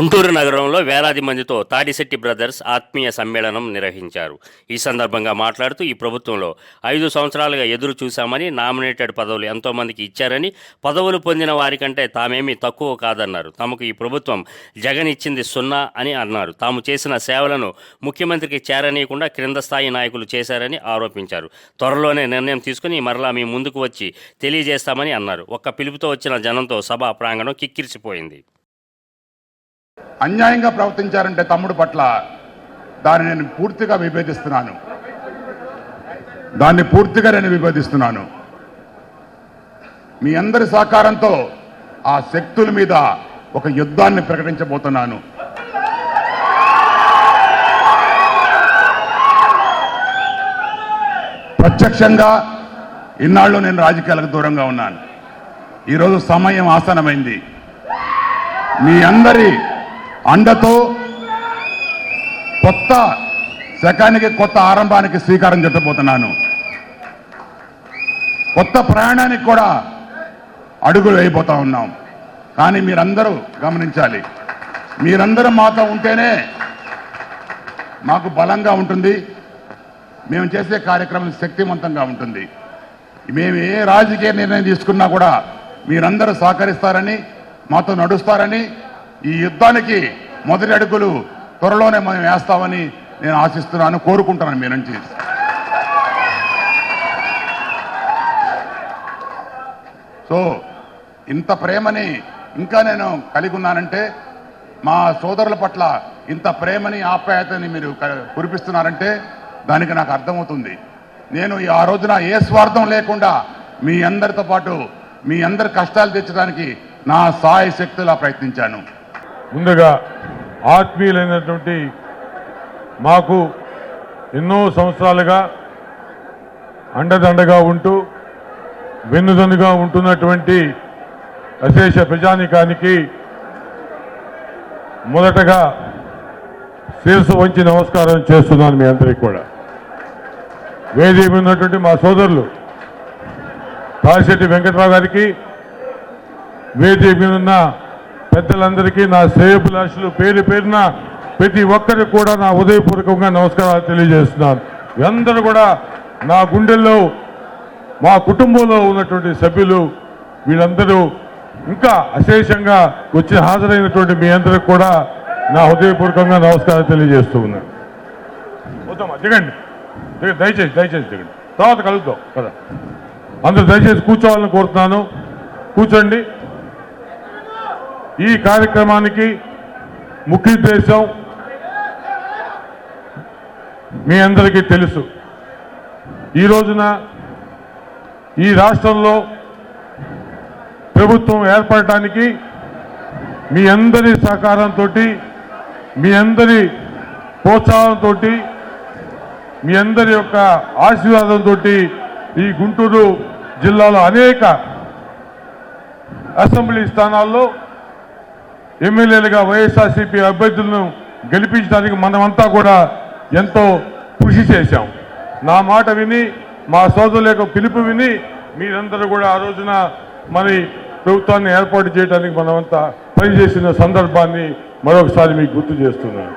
గుంటూరు నగరంలో వేలాది మందితో తాడిశెట్టి బ్రదర్స్ ఆత్మీయ సమ్మేళనం నిర్వహించారు. ఈ సందర్భంగా మాట్లాడుతూ ఈ ప్రభుత్వంలో ఐదు సంవత్సరాలుగా ఎదురు చూశామని నామినేటెడ్ పదవులు ఎంతోమందికి ఇచ్చారని పదవులు పొందిన వారికంటే తామేమీ తక్కువ కాదన్నారు. తమకు ఈ ప్రభుత్వం జగన్ ఇచ్చింది సున్నా అని అన్నారు. తాము చేసిన సేవలను ముఖ్యమంత్రికి చేరనీయకుండా క్రింద స్థాయి నాయకులు చేశారని ఆరోపించారు. త్వరలోనే నిర్ణయం తీసుకుని మరలా మీ ముందుకు వచ్చి తెలియజేస్తామని అన్నారు. ఒక్క పిలుపుతో వచ్చిన జనంతో సభా ప్రాంగణం కిక్కిరిసిపోయింది. అన్యాయంగా ప్రవర్తించారంటే తమ్ముడు పట్ల దాన్ని నేను పూర్తిగా విభేదిస్తున్నాను. దాన్ని పూర్తిగా నేను విభేదిస్తున్నాను. మీ అందరి సహకారంతో ఆ శక్తుల మీద ఒక యుద్ధాన్ని ప్రకటించబోతున్నాను. ప్రత్యక్షంగా ఇన్నాళ్ళు నేను రాజకీయాలకు దూరంగా ఉన్నాను. ఈరోజు సమయం ఆసనమైంది మీ అందరి అండతో కొత్త శకానికి కొత్త ఆరంభానికి శ్రీకారం చుట్టబోతున్నాను. కొత్త ప్రయాణానికి కూడా అడుగులు వేయబోతా ఉన్నాం. కానీ మీరందరూ గమనించాలి. మీరందరూ మాతో ఉంటేనే మాకు బలంగా ఉంటుంది. మేము చేసే కార్యక్రమం శక్తివంతంగా ఉంటుంది. మేము ఏ రాజకీయ నిర్ణయం తీసుకున్నా కూడా మీరందరూ సహకరిస్తారని మాతో నడుస్తారని ఈ యుద్ధానికి మొదటి అడుగులు త్వరలోనే మనం వేస్తామని నేను ఆశిస్తున్నాను కోరుకుంటున్నాను మీ నుంచి. సో ఇంత ప్రేమని ఇంకా నేను కలిగి ఉన్నానంటే మా సోదరుల పట్ల ఇంత ప్రేమని ఆప్యాయతని మీరు కురిపిస్తున్నారంటే దానికి నాకు అర్థమవుతుంది. నేను ఈ ఆ రోజున ఏ స్వార్థం లేకుండా మీ అందరితో పాటు మీ అందరి కష్టాలు తెచ్చడానికి నా సాయ శక్తులా ప్రయత్నించాను. ముందుగా ఆత్మీయులైనటువంటి మాకు ఎన్నో సంవత్సరాలుగా అండదండగా ఉంటూ వెన్నుదన్నుగా ఉంటున్నటువంటి అశేష ప్రజానికానికి మొదటగా శిరసు వంచి నమస్కారం చేస్తున్నాను మీ అందరికీ కూడా. వేది ఉన్నటువంటి మా సోదరులు తాడిశెట్టి వెంకట్రావు గారికి వేది మీద ఉన్న పెద్దలందరికీ నా శ్రేయభిలాషులు పేరు పేరున ప్రతి ఒక్కరికి కూడా నా ఉదయపూర్వకంగా నమస్కారాలు తెలియజేస్తున్నాను. అందరూ కూడా నా గుండెల్లో మా కుటుంబంలో ఉన్నటువంటి సభ్యులు వీళ్ళందరూ ఇంకా అశేషంగా వచ్చి హాజరైనటువంటి మీ అందరికి కూడా నా హృదయపూర్వకంగా నమస్కారం తెలియజేస్తూ ఉన్నాను. వద్దామా దిగండి. దయచేసి దయచేసి దిగండి. తర్వాత కలుద్దాం. కదా అందరూ దయచేసి కూర్చోవాలని కోరుతున్నాను. కూర్చోండి. ఈ కార్యక్రమానికి ముఖ్యోద్దేశం మీ అందరికీ తెలుసు. ఈ రోజున ఈ రాష్ట్రంలో ప్రభుత్వం ఏర్పడటానికి మీ అందరి సహకారంతో మీ అందరి ప్రోత్సాహంతో మీ అందరి యొక్క ఆశీర్వాదంతో ఈ గుంటూరు జిల్లాలో అనేక అసెంబ్లీ స్థానాల్లో ఎమ్మెల్యేలుగా వైఎస్ఆర్సీపీ అభ్యర్థులను గెలిపించడానికి మనమంతా కూడా ఎంతో కృషి చేశాం. నా మాట విని మా సోదరుల యొక్క పిలుపు విని మీరందరూ కూడా ఆ రోజున మరి ప్రభుత్వాన్ని ఏర్పాటు చేయడానికి మనమంతా పనిచేసిన సందర్భాన్ని మరొకసారి మీకు గుర్తు చేస్తున్నాను.